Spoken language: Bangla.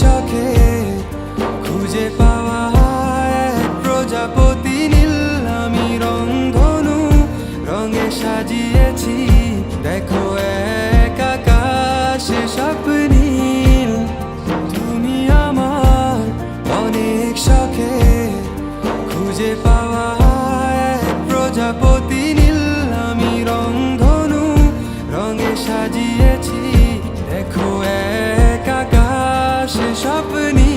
শখে খুঁজে পাওয়া এক প্রজাপতি নীল। আমি রংধনু, রঙে সাজিয়েছি। দেখো এক আকাশে স্বপ্নীল তুমি আমার অনেক শখে খুঁজে পাওয়া এক প্রজাপতি opening